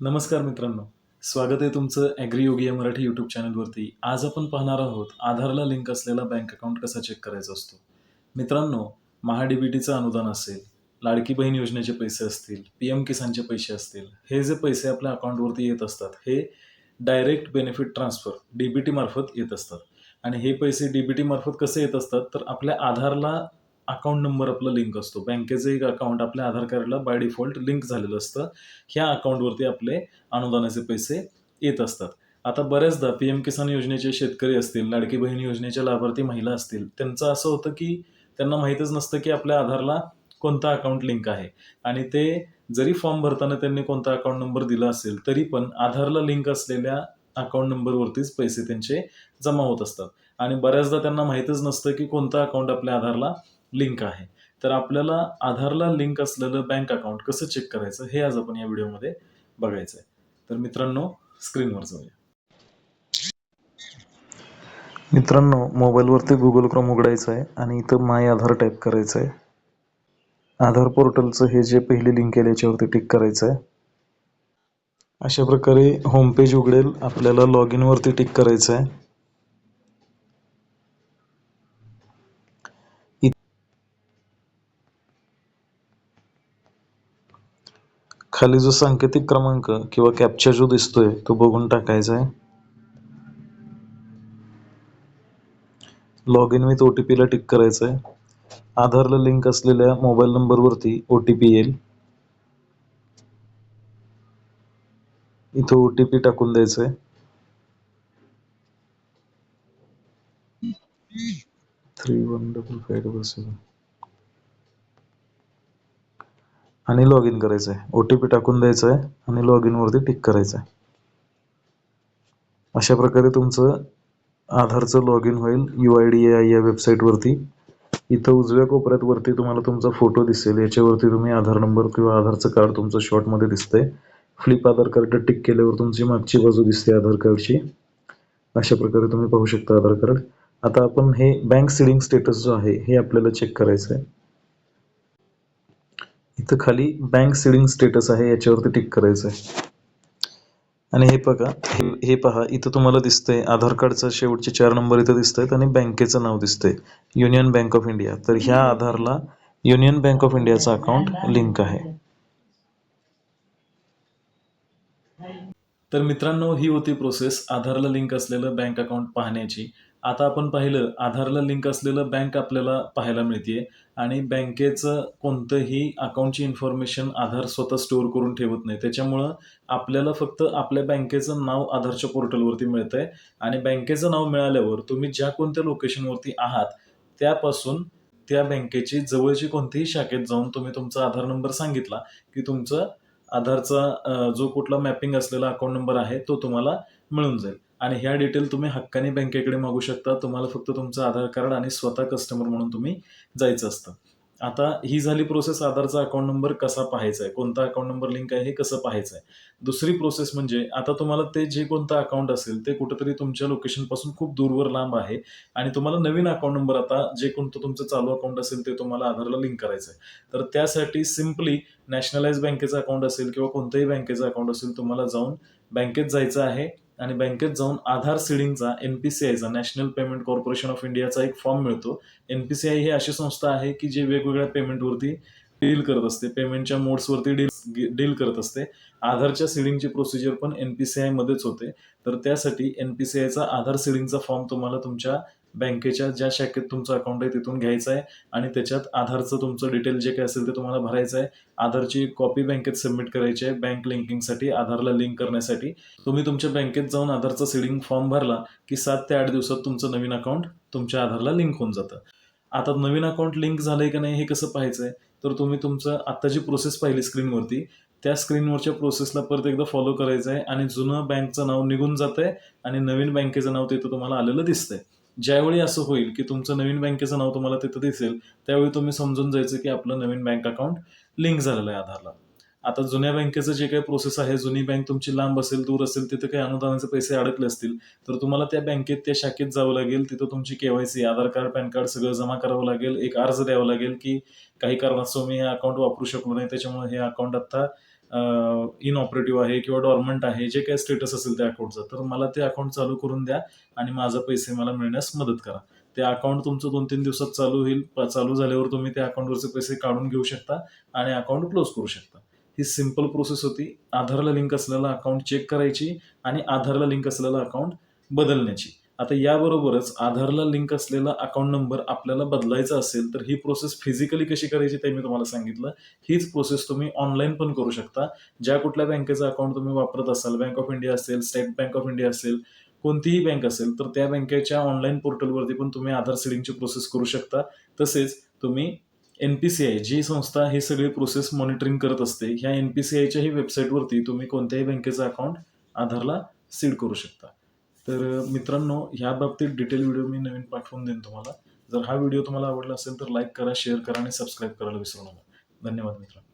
नमस्कार मित्रांनो. स्वागत आहे तुमचं ॲग्री या मराठी यूट्यूब चॅनलवरती आज आपण पाहणार आहोत आधारला लिंक असलेला बँक अकाउंट कसा चेक करायचा असतो? मित्रांनो महाडीबीटीचं अनुदान असेल लाडकी बहीण योजनेचे पैसे असतील पी एम किसानचे पैसे असतील हे जे पैसे आपल्या अकाउंटवरती येत असतात हे direct benefit transfer D B टीमार्फत येत असतात. आणि हे पैसे डी बी टीमार्फत कसे येत असतात? तर आपल्या आधारला अकाउंट नंबर आपला लिंक असतो. बँकेचं एक अकाउंट आपल्या आधार कार्डला बाय डिफॉल्ट लिंक झालेलं असतं. ह्या अकाउंटवरती आपले अनुदानाचे पैसे येत असतात. आता बऱ्याचदा पी एम किसान योजनेचे शेतकरी असतील लाडकी बहीण योजनेच्या लाभार्थी महिला असतील त्यांचं असं होतं की त्यांना माहीतच नसतं की आपल्या आधारला कोणता अकाउंट लिंक आहे. आणि ते जरी फॉर्म भरताना त्यांनी कोणता अकाउंट नंबर दिला असेल तरी पण आधारला लिंक असलेल्या अकाउंट नंबरवरतीच पैसे त्यांचे जमा होत असतात. आणि बऱ्याचदा त्यांना माहीतच नसतं की कोणता अकाउंट आपल्या आधारला लिंक आहे. तर आपल्याला आधारला लिंक असलेलं बँक अकाउंट कसं चेक करायचं हे आज आपण या व्हिडिओमध्ये बघायचं आहे तर मित्रांनो स्क्रीनवर जाऊया. मित्रांनो मोबाईलवरती गुगल क्रोम उघडायचं आहे आणि इथं माय आधार टाईप करायचं आहे आधार पोर्टलचं हे जे पहिली लिंक आहे याच्यावरती टिक करायचं आहे अशा प्रकारे होम पेज उघडेल आपल्याला लॉग इनवरती टिक करायचं आहे खाली जो सांकेतिक क्रमांक किंवा कॅप्चर जो दिसतोय तो बघून टाकायचा आहे. Log in with O T पीला टिक करायचं आहे. आधारला लिंक असलेल्या मोबाईल नंबरवरती ओ टी पी येईल. इथं ओ टी पी टाकून द्यायचं आहे. Three one double five double seven आणि लॉग इन करायचं आहे ओ टी पी टाकून द्यायचं आहे आणि लॉग इनवरती टिक करायचं आहे अशा प्रकारे तुमचं आधारचं लॉग इन होईल यू आय डी आय या वेबसाईटवरती इथं उजव्या कोपऱ्यात वरती तुम्हाला तुमचा फोटो दिसेल. याच्यावरती तुम्ही आधार नंबर किंवा आधारचं कार्ड तुमचं शॉर्टमध्ये दिसतंय. फ्लिप आधार कार्ड टिक केल्यावर तुमची मागची बाजू दिसते आधार कार्डची अशा प्रकारे तुम्ही पाहू शकता आधार कार्ड आता आपण हे बँक सिडिंग स्टेटस जो आहे हे आपल्याला चेक करायचं आहे इथं खाली बँक सिडिंग स्टेटस आहे याच्यावरती टिक करायचं आहे आणि हे बघा हे हे पहा इथं तुम्हाला दिसतंय आधार कार्डचा शेवटचे चार नंबर इथं दिसत आहेत आणि बँकेचं नाव दिसतंय युनियन बँक ऑफ इंडिया तर ह्या आधारला युनियन बँक ऑफ इंडियाचा अकाउंट लिंक आहे. तर मित्रांनो ही होती प्रोसेस आधारला लिंक असलेलं बँक अकाउंट पाहण्याची. आता आपण पाहिलं आधारला लिंक असलेलं बँक आपल्याला पाहायला मिळते आणि बँकेचं कोणतंही अकाउंटची इन्फॉर्मेशन आधार स्वतः स्टोअर करून ठेवत नाही. त्याच्यामुळं आपल्याला फक्त आपल्या बँकेचं नाव आधारच्या पोर्टलवरती मिळतंय. आणि बँकेचं नाव मिळाल्यावर तुम्ही ज्या कोणत्या लोकेशनवरती आहात त्यापासून त्या बँकेची जवळची कोणतीही शाखेत जाऊन तुम्ही तुमचा आधार नंबर सांगितला की तुमचं आधारचा जो कुठला मॅपिंग असलेला अकाउंट नंबर आहे तो तुम्हाला मिळून जाईल. आणि ह्या डिटेल तुम्ही हक्काने बँकेकडे मागू शकता. तुम्हाला फक्त तुमचं आधार कार्ड आणि स्वतः कस्टमर म्हणून तुम्ही जायचं असतं. आता ही झाली प्रोसेस आधारचा अकाउंट नंबर कसा पाहायचा आहे? कोणता अकाउंट नंबर लिंक आहे? हे कसं पाहायचं आहे? दुसरी प्रोसेस म्हणजे आता तुम्हाला ते जे कोणतं अकाउंट असेल ते कुठेतरी तुमच्या लोकेशनपासून खूप दूरवर लांब आहे आणि तुम्हाला नवीन अकाउंट नंबर आता जे कोणतं तुमचं चालू अकाउंट असेल ते तुम्हाला आधारला लिंक करायचं आहे. तर त्यासाठी सिम्पली नॅशनलाइज बँकेचं अकाउंट असेल किंवा कोणत्याही बँकेचं अकाउंट असेल तुम्हाला जाऊन बँकेत जायचं आहे. आणि बँकेत जाऊन आधार सिडिंगचा एन पी सी आयचा नॅशनल पेमेंट कॉर्पोरेशन ऑफ इंडियाचा एक फॉर्म मिळतो. एन पी सी आय ही अशी संस्था आहे की जे वेगवेगळ्या पेमेंटवरती डील करत असते. पेमेंटच्या मोड्सवरती डील डील करत असते. आधारच्या सिडिंगची प्रोसिजर पण एन पी सी आयमध्येच होते. तर त्यासाठी एन पी सी आयचा आधार सिडिंगचा फॉर्म तुम्हाला तुमच्या बँकेच्या ज्या शाखेत तुमचं अकाउंट आहे तिथून घ्यायचं आहे आणि त्याच्यात आधारचं तुमचं डिटेल जे काय असेल ते तुम्हाला भरायचं आहे. आधारची कॉपी बँकेत सबमिट करायची आहे. बँक लिंकिंगसाठी आधारला लिंक करण्यासाठी. तुम्ही तुमच्या बँकेत जाऊन आधारचा सिडिंग फॉर्म भरला की सात ते आठ दिवसात तुमचं नवीन अकाउंट तुमच्या आधारला लिंक होऊन जातं. आता नवीन अकाउंट लिंक झालंय का नाही हे कसं पाहायचं आहे? तर तुम्ही तुमचं आत्ता जी प्रोसेस पाहिली स्क्रीनवरती त्या स्क्रीनवरच्या प्रोसेसला परत एकदा फॉलो करायचं आहे आणि जुनं बँकचं नाव निघून जात आहे आणि नवीन बँकेचं नाव तिथं तुम्हाला आलेलं दिसतंय. ज्यावेळी असं होईल की तुमचं नवीन बँकेचं नाव तुम्हाला तिथं दिसेल त्यावेळी तुम्ही समजून जायचं की आपलं नवीन बँक अकाउंट लिंक झालेलं आहे आधारला. आता जुन्या बँकेचं जे काही प्रोसेस आहे जुनी बँक तुमची लांब असेल दूर असेल तिथे काही अनुदानाचे पैसे अडकले असतील तर तुम्हाला त्या बँकेत त्या शाखेत जावं लागेल. तिथं तुमची KYC Aadhaar card PAN card सगळं जमा करावं लागेल. एक अर्ज द्यावा लागेल की काही कारणास्तव मी हे अकाउंट वापरू शकलो नाही त्याच्यामुळे हे अकाउंट आता इनऑपरेटिव्ह आहे किंवा डॉर्मंट आहे जे काही स्टेटस असेल त्या अकाउंटचा तर मला ते अकाउंट चालू करून द्या आणि माझं पैसे मला मिळण्यास मदत करा. ते अकाउंट तुमचं दोन तीन दिवसात चालू होईल प- चालू झाल्यावर तुम्ही त्या अकाउंटवरचे पैसे काढून घेऊ शकता आणि अकाउंट क्लोज करू शकता. ही सिंपल प्रोसेस होती. आधारला लिंक असलेलं अकाउंट चेक करायची आणि आधारला लिंक असलेलं अकाउंट बदलण्याची. आता याबरोबरच आधारला लिंक असलेला अकाउंट नंबर आपल्याला बदलायचा असेल तर ही प्रोसेस फिजिकली कशी करायची ते मी तुम्हाला सांगितलं. हीच प्रोसेस तुम्ही ऑनलाईन पण करू शकता. ज्या कुठल्या बँकेचं अकाउंट तुम्ही वापरत असाल बँक ऑफ इंडिया असेल स्टेट बँक ऑफ इंडिया असेल कोणतीही बँक असेल तर त्या बँकेच्या ऑनलाईन पोर्टलवरती पण तुम्ही आधार सीडिंगची प्रोसेस करू शकता. तसेच तुम्ही एन पी सी आय जी संस्था ही सगळी प्रोसेस मॉनिटरिंग करत असते ह्या एन पी सी आयच्याही वेबसाईटवरती तुम्ही कोणत्याही बँकेचं अकाउंट आधारला सीड करू शकता. तर मित्रांनो ह्या बाबतीत डिटेल व्हिडिओ मी नवीन पाठवून देईन तुम्हाला. जर हा व्हिडिओ तुम्हाला आवडला असेल तर लाईक करा शेअर करा आणि सबस्क्राईब करायला विसरू नका. धन्यवाद मित्रांनो.